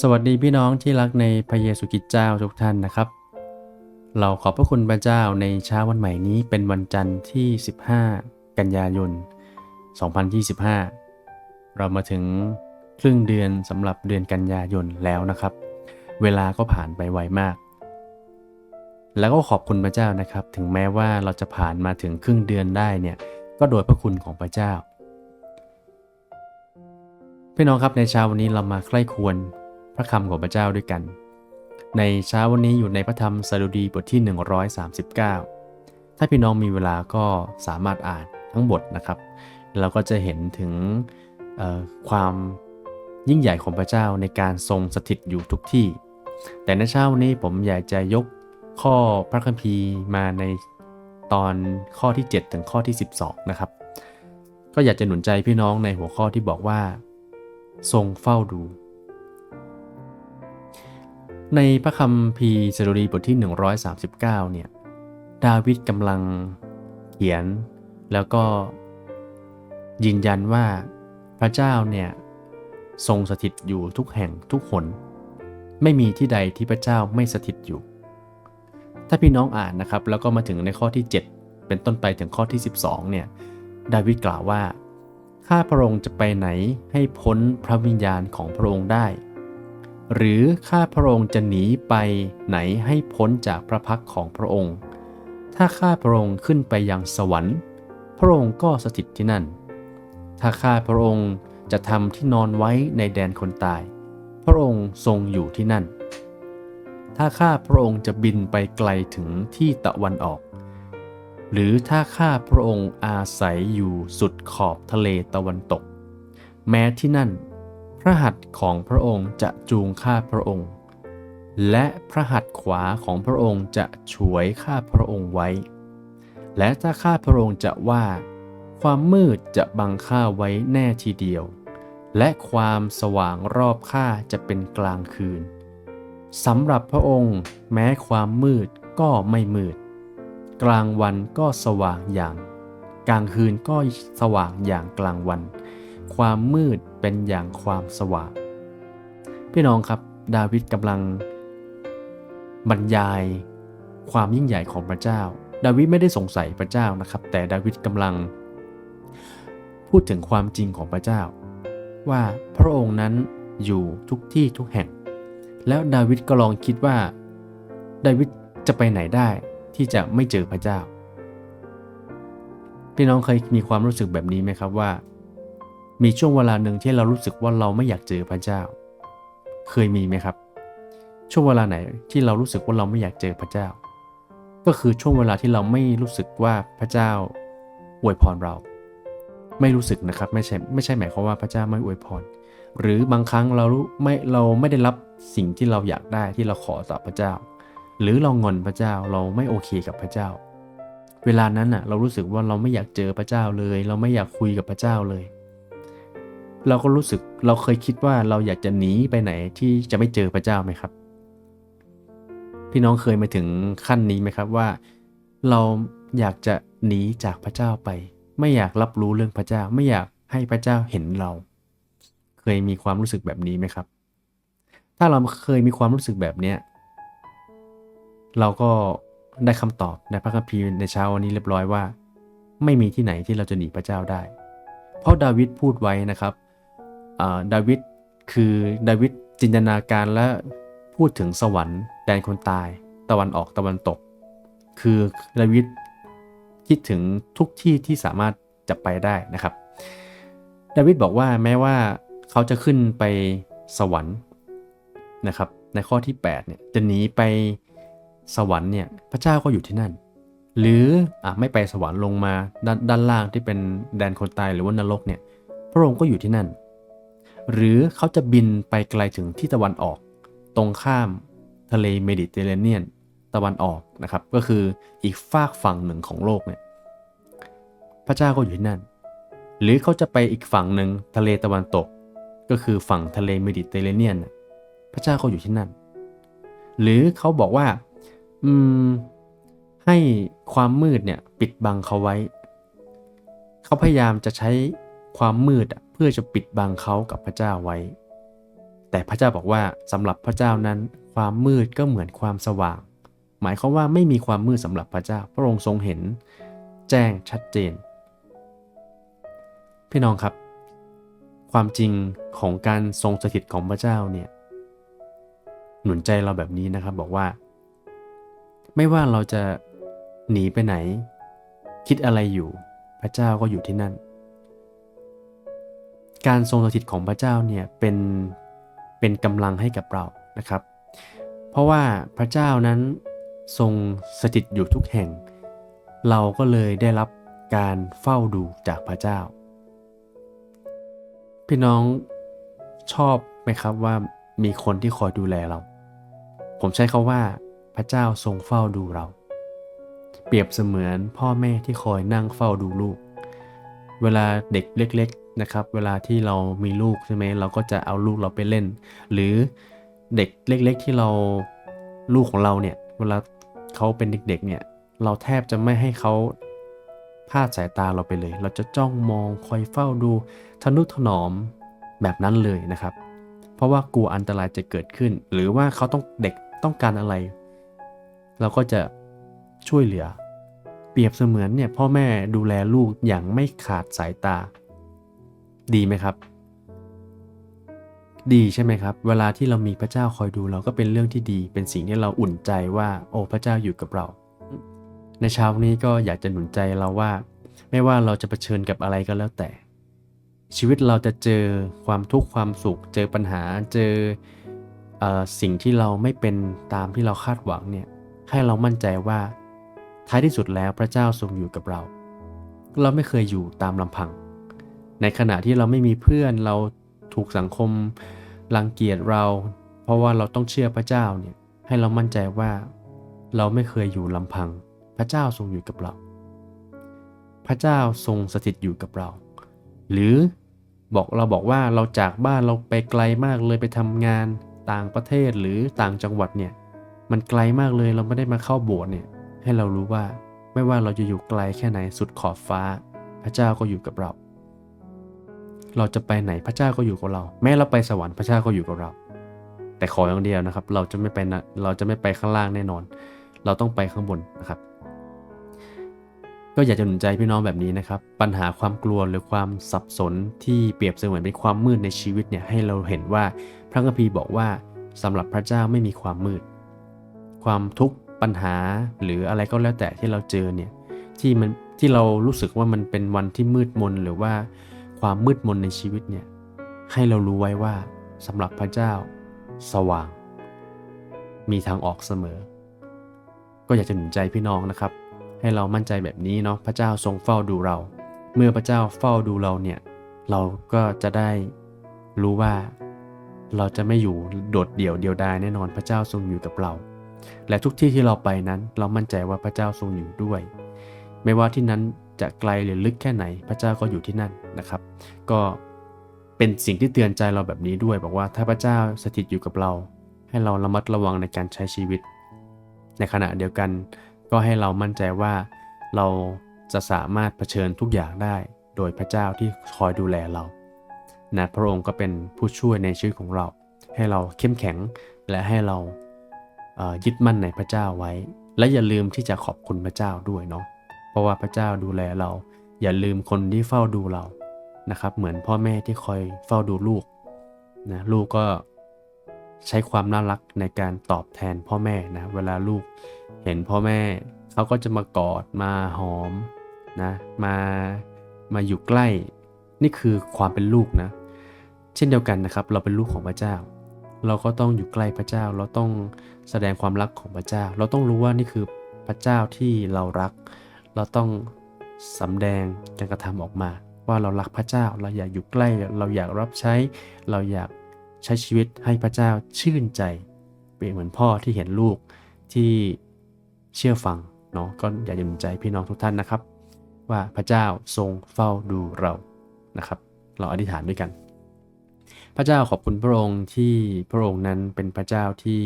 สวัสดีพี่น้องที่รักในพระเยซูคริสต์เจ้าทุกท่านนะครับ เราขอบพระคุณพระเจ้าในเช้าวันใหม่นี้เป็นวันจันทร์ที่ 15 กันยายน 2025 เรามาถึงครึ่งเดือนสำหรับเดือนกันยายนแล้วนะครับ เวลาก็ผ่านไปไวมาก แล้วก็ขอบคุณพระเจ้านะครับ ถึงแม้ว่าเราจะผ่านมาถึงครึ่งเดือนได้เนี่ยก็โดยพระคุณของพระเจ้า พี่น้องครับในเช้าวันนี้เรามาใคร่ควร พระคำของพระเจ้าด้วยกัน ในเช้าวันนี้อยู่ในพระธรรมสดุดีบทที่ 139 ถ้าพี่น้องมีเวลาก็สามารถอ่านทั้งบทนะครับ เราก็จะเห็นถึงความยิ่งใหญ่ของพระเจ้าในการทรงสถิตอยู่ทุกที่ แต่ในเช้าวันนี้ผมอยากจะยกข้อพระคัมภีร์มาในตอนข้อที่ 7 ถึงข้อที่ 12 นะครับ ก็อยากจะหนุนใจพี่น้องในหัวข้อที่บอกว่า ทรงเฝ้าดู ในพระคัมภีสดุดีบทที่ 139 เนี่ย ดาวิดกำลังเขียน แล้วก็ยืนยันว่าพระเจ้าเนี่ยทรงสถิตอยู่ทุกแห่งทุกหน ไม่มีที่ใดที่พระเจ้าไม่สถิตอยู่ ถ้าพี่น้องอ่านนะครับ แล้วก็มาถึงในข้อที่ 7 เป็นต้นไปถึงข้อที่ 12 เนี่ย ดาวิดกล่าวว่า ข้าพระองค์จะไปไหนให้พ้นพระวิญญาณของพระองค์ได้ หรือข้าพระองค์จะหนีไปไหนให้พ้นจากพระพักของพระองค์ ถ้าข้าพระองค์ขึ้นไปยังสวรรค์ พระองค์ก็สถิตที่นั่น ถ้าข้าพระองค์จะทำที่นอนไว้ในแดนคนตาย พระองค์ทรงอยู่ที่นั่น ถ้าข้าพระองค์จะบินไปไกลถึงที่ตะวันออก หรือถ้าข้าพระองค์อาศัยอยู่สุดขอบทะเลตะวันตก แม้ที่นั่น ระหัตถ์ของพระองค์จะจูงข้าพระองค์ และพระหัตถ์ขวาของพระองค์จะฉวยข้าพระองค์ไว้ และถ้าข้าพระองค์จะว่า ความมืดจะบังข้าไว้แน่ทีเดียว และความสว่างรอบข้าจะเป็นกลางคืนสำหรับพระองค์แม้ความมืดก็ไม่มืด กลางวันก็สว่างอย่าง กลางคืนก็สว่างอย่างกลางวัน ความมืด เป็นอย่างความสว่าง พี่น้องครับ ดาวิดกำลังบรรยายความยิ่งใหญ่ของพระเจ้า ดาวิดไม่ได้สงสัยพระเจ้านะครับ แต่ดาวิดกำลัง พูดถึงความจริงของพระเจ้า ว่าพระองค์นั้นอยู่ทุกที่ทุกแห่ง แล้วดาวิดก็ลองคิดว่า ดาวิดจะไปไหนได้ที่จะไม่เจอพระเจ้า พี่น้องเคยมีความรู้สึกแบบนี้ไหมครับว่า มีช่วงเวลาหนึ่งที่เรารู้สึกว่าเราไม่อยากเจอพระเจ้า เคยมีไหมครับ ช่วงเวลาไหนที่เรารู้สึกว่าเราไม่อยากเจอพระเจ้า ก็คือช่วงเวลาที่เราไม่รู้สึกว่าพระเจ้าอวยพรเรา ไม่รู้สึกนะครับไม่ใช่ไม่ใช่หมายความว่าพระเจ้าไม่อวยพร หรือบางครั้งเรารู้ไม่เราไม่ได้รับสิ่งที่เราอยากได้ที่เราขอจากพระเจ้า หรือเรางอนพระเจ้าเราไม่โอเคกับพระเจ้า เวลานั้นน่ะเรารู้สึกว่าเราไม่อยากเจอพระเจ้าเลย เราไม่อยากคุยกับพระเจ้าเลย เราก็รู้สึกเราเคยคิดว่าเราอยากจะหนีไปไหนที่จะไม่เจอพระเจ้าไหมครับ พี่น้องเคยมาถึงขั้นนี้ไหมครับว่า เราอยากจะหนีจากพระเจ้าไป ไม่อยากรับรู้เรื่องพระเจ้า ไม่อยากให้พระเจ้าเห็นเรา เคยมีความรู้สึกแบบนี้ไหมครับ ถ้าเราเคยมีความรู้สึกแบบเนี้ยเราก็ได้คำตอบในพระคัมภีร์ในเช้าวันนี้เรียบร้อยว่า ไม่มีที่ไหนที่เราจะหนีพระเจ้าได้ เพราะดาวิดพูดไว้นะครับ ดาวิดคือดาวิดจินตนาการและพูดถึงสวรรค์แดนคนตาย ตะวันออกตะวันตก คือดาวิดคิดถึงทุกที่ที่สามารถจะไปได้นะครับ ดาวิดบอกว่าแม้ว่าเขาจะขึ้นไปสวรรค์นะครับ ในข้อที่8เนี่ยจะหนีไปสวรรค์เนี่ยพระเจ้าก็อยู่ที่นั่น หรืออะไม่ไปสวรรค์ลงมาด้านด้านล่างที่เป็นแดนคนตายหรือว่านรกเนี่ยพระองค์ก็อยู่ที่นั่น หรือเขาจะบินไปไกลถึงที่ตะวันออก ตรงข้ามทะเลเมดิเตอร์เรเนียนตะวันออกนะครับ ก็คืออีกฝากฝั่งหนึ่งของโลกเนี่ยพระเจ้าก็อยู่ที่นั่น หรือเขาจะไปอีกฝั่งหนึ่งทะเลตะวันตก ก็คือฝั่งทะเลเมดิเตอร์เรเนียนน่ะพระเจ้าก็อยู่ที่นั่น หรือเขาบอกว่าอืมให้ความมืดเนี่ยปิดบังเขาไว้ เขาพยายามจะใช้ความมืดอะ เพื่อจะปิดบังเขากับพระเจ้าไว้ แต่พระเจ้าบอกว่าสำหรับพระเจ้านั้น ความมืดก็เหมือนความสว่าง หมายความว่าไม่มีความมืดสำหรับพระเจ้า พระองค์ทรงเห็น แจ้งชัดเจน พี่น้องครับ ความจริงของการทรงสถิตของพระเจ้าเนี่ยหนุนใจเราแบบนี้นะครับบอกว่า ไม่ว่าเราจะหนีไปไหน คิดอะไรอยู่ พระเจ้าก็อยู่ที่นั่น การทรงสถิตของพระเจ้าเนี่ยเป็นเป็นกำลังให้กับเรานะครับ เพราะว่าพระเจ้านั้นทรงสถิตอยู่ทุกแห่ง เราก็เลยได้รับการเฝ้าดูจากพระเจ้า พี่น้องชอบไหมครับว่ามีคนที่คอยดูแลเรา ผมใช้คาว่าพระเจ้าทรงเฝ้าดูเรา เปรียบเสมือนพ่อแม่ที่คอยนั่งเฝ้าดูลูก เวลาเด็กเล็ก นะครับเวลาที่เรามีลูกใช่ไหมเราก็จะเอาลูกเราไปเล่น หรือเด็กเล็ก ๆ ที่เราลูกของเราเนี่ยเวลาเขาเป็นเด็กๆเนี่ยเราแทบจะไม่ให้เขาพลาดสายตาเราไปเลย เราจะจ้องมองคอยเฝ้าดูทนุถนอมแบบนั้นเลยนะครับ เพราะว่ากลัวอันตรายจะเกิดขึ้น หรือว่าเขาต้องเด็กต้องการอะไร เราก็จะช่วยเหลือ เปรียบเสมือนเนี่ยพ่อแม่ดูแลลูกอย่างไม่ขาดสายตา ดีไหมครับ ดีใช่ไหมครับ เวลาที่เรามีพระเจ้าคอยดูเราก็เป็นเรื่องที่ดี เป็นสิ่งที่เราอุ่นใจว่า โอ้พระเจ้าอยู่กับเรา ในเช้านี้ก็อยากจะหนุนใจเราว่า ไม่ว่าเราจะเผชิญกับอะไรก็แล้วแต่ ชีวิตเราจะเจอความทุกข์ความสุข เจอปัญหาเจอเออสิ่งที่เราไม่เป็นตามที่เราคาดหวังเนี่ยให้เรามั่นใจว่าท้ายที่สุดแล้วพระเจ้าทรงอยู่กับเรา เราไม่เคยอยู่ตามลำพัง ในขณะที่เราไม่มีเพื่อนเราถูกสังคมรังเกียจเรา เพราะว่าเราต้องเชื่อพระเจ้าเนี่ยให้เรามั่นใจว่าเราไม่เคยอยู่ลำพัง พระเจ้าทรงอยู่กับเรา พระเจ้าทรงสถิตอยู่กับเรา หรือบอกเราบอกว่าเราจากบ้านเราไปไกลมากเลยไปทำงานต่างประเทศหรือต่างจังหวัดเนี่ยมันไกลมากเลยเราไม่ได้มาเข้าโบสถ์เนี่ยให้เรารู้ว่าไม่ว่าเราจะอยู่ไกลแค่ไหนสุดขอบฟ้า พระเจ้าก็อยู่กับเรา เราจะไปไหนพระเจ้าก็อยู่กับเรา แม้เราไปสวรรค์พระเจ้าก็อยู่กับเรา แต่ขออย่างเดียวนะครับ เราจะไม่ไปนะเราจะไม่ไปข้างล่างแน่นอน เราต้องไปข้างบนนะครับ ก็อยากจะหนุนใจพี่น้องแบบนี้นะครับ ปัญหาความกลัวหรือความสับสนที่เปรียบเสมือนเป็นความมืดในชีวิตเนี่ยให้เราเห็นว่าพระคัมภีร์บอกว่าสำหรับพระเจ้าไม่มีความมืด ความทุกข์ปัญหาหรืออะไรก็แล้วแต่ที่เราเจอเนี่ยที่มันที่เรารู้สึกว่ามันเป็นวันที่มืดมนหรือว่า ความมืดมนในชีวิตเนี่ยให้เรารู้ไว้ว่าสำหรับพระเจ้า สว่าง มีทางออกเสมอ ก็อยากจะหนุนใจพี่น้องนะครับ ให้เรามั่นใจแบบนี้เนาะพระเจ้าทรงเฝ้าดูเรา เมื่อพระเจ้าเฝ้าดูเราเนี่ยเราก็จะได้รู้ว่าเราจะไม่อยู่โดดเดี่ยวเดียวดายแน่นอนพระเจ้าทรงอยู่กับเรา และทุกที่ที่เราไปนั้น เรามั่นใจว่าพระเจ้าทรงอยู่ด้วย ไม่ว่าที่นั้น จะไกลหรือลึกแค่ไหนพระเจ้าก็อยู่ที่นั่นนะครับ ก็เป็นสิ่งที่เตือนใจเราแบบนี้ด้วย บอกว่าถ้าพระเจ้าสถิตอยู่กับเรา ให้เราระมัดระวังในการใช้ชีวิต ในขณะเดียวกัน ก็ให้เรามั่นใจว่าเราจะสามารถเผชิญทุกอย่างได้ โดยพระเจ้าที่คอยดูแลเรานะพระองค์ก็เป็นผู้ช่วยในชีวิตของเรา ให้เราเข้มแข็งและให้เรายึดมั่นในพระเจ้าไว้ และอย่าลืมที่จะขอบคุณพระเจ้าด้วยเนาะ เพราะว่าพระเจ้าดูแลเรา อย่าลืมคนที่เฝ้าดูเรานะครับ เหมือนพ่อแม่ที่คอยเฝ้าดูลูกนะลูกก็ใช้ความน่ารักในการตอบแทนพ่อแม่นะเวลาลูกเห็นพ่อแม่เขาก็จะมากอดมาหอมนะมามาอยู่ใกล้ นี่คือความเป็นลูกนะ เช่นเดียวกันนะครับ เราเป็นลูกของพระเจ้า เราก็ต้องอยู่ใกล้พระเจ้า เราต้องแสดงความรักของพระเจ้า เราต้องรู้ว่านี่คือพระเจ้าที่เรารัก เราต้องสำแดงการกระทำออกมา ว่าเรารักพระเจ้าเราอยากอยู่ใกล้เราอยากรับใช้ เราอยากใช้ชีวิตให้พระเจ้าชื่นใจเป็นเหมือนพ่อที่เห็นลูกที่เชื่อฟังเนาะก็อยากจะหนุนใจพี่น้องทุกท่านนะครับ ว่าพระเจ้าทรงเฝ้าดูเรานะครับ เราอธิษฐานด้วยกัน พระเจ้าขอบคุณพระองค์ที่พระองค์นั้นเป็นพระเจ้าที่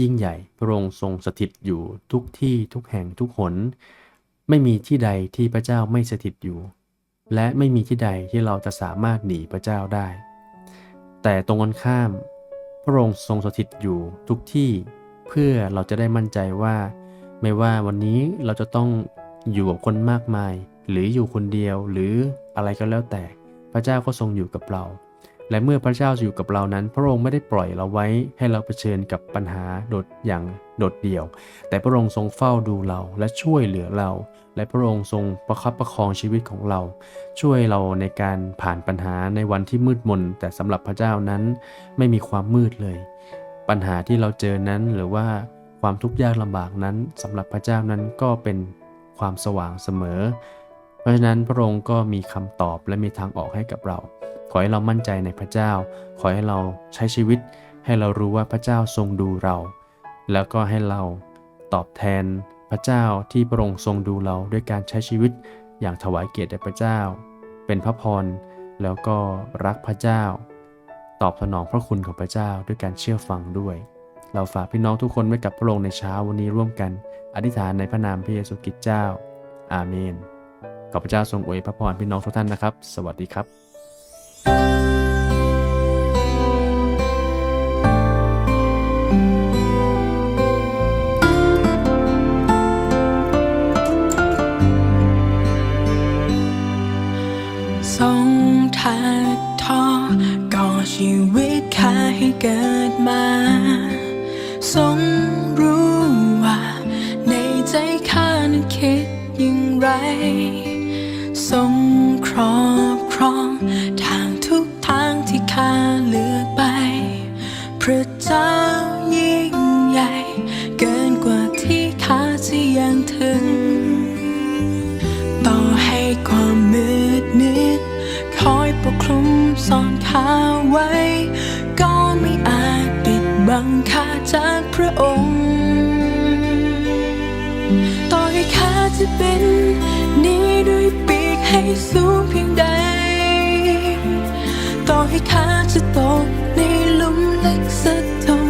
ยิ่งใหญ่ พระองค์ทรงสถิตอยู่ทุกที่ทุกแห่งทุกหน ไม่มีที่ใดที่พระเจ้าไม่สถิตอยู่ และไม่มีที่ใดที่เราจะสามารถหนีพระเจ้าได้ แต่ตรงกันข้าม พระองค์ทรงสถิตอยู่ทุกที่เพื่อเราจะได้มั่นใจว่า ไม่ว่าวันนี้เราจะต้องอยู่กับคนมากมาย หรืออยู่คนเดียวหรืออะไรก็แล้วแต่ พระเจ้าก็ทรงอยู่กับเรา และเมื่อพระเจ้าอยู่กับเรานั้น พระองค์ไม่ได้ปล่อยเราไว้ให้เราเผชิญกับปัญหาโดดอย่าง โดดเดี่ยว แต่พระองค์ทรงเฝ้าดูเราและช่วยเหลือเรา และพระองค์ทรงประคับประคองชีวิตของเรา ช่วยเราในการผ่านปัญหาในวันที่มืดมน แต่สำหรับพระเจ้านั้นไม่มีความมืดเลย ปัญหาที่เราเจอนั้นหรือว่าความทุกข์ยากลำบากนั้นสำหรับพระเจ้านั้นก็เป็นความสว่างเสมอ เพราะฉะนั้นพระองค์ก็มีคำตอบและมีทางออกให้กับเรา ขอให้เรามั่นใจในพระเจ้า ขอให้เราใช้ชีวิต ให้เรารู้ว่าพระเจ้าทรงดูเรา แล้วก็ให้เราตอบแทนพระเจ้าที่พระองค์ทรงดูเราด้วยการใช้ชีวิตอย่างถวายเกียรติแด่พระเจ้า เป็นพระพรแล้วก็รักพระเจ้า ตอบสนองพระคุณของพระเจ้าด้วยการเชื่อฟังด้วย เราฝากพี่น้องทุกคนไว้กับพระองค์ในเช้าวันนี้ร่วมกัน อธิษฐานในพระนามพระเยซูคริสต์เจ้า อาเมนขอพระเจ้าทรงอวยพระพรพี่น้องทุกท่านนะครับ สวัสดีครับ ท้อก่อชีวิตข้าให้เกิดมาทรงรู้ว่า ในใจข้านั้นคิดอย่างไรทรงครอง ค่าจากพระองค์ ต่อให้ข้าจะเป็นนี้ด้วยปีกให้สูงเพียงใด ต่อให้ข้าจะตกในลุมลึกสักเท่า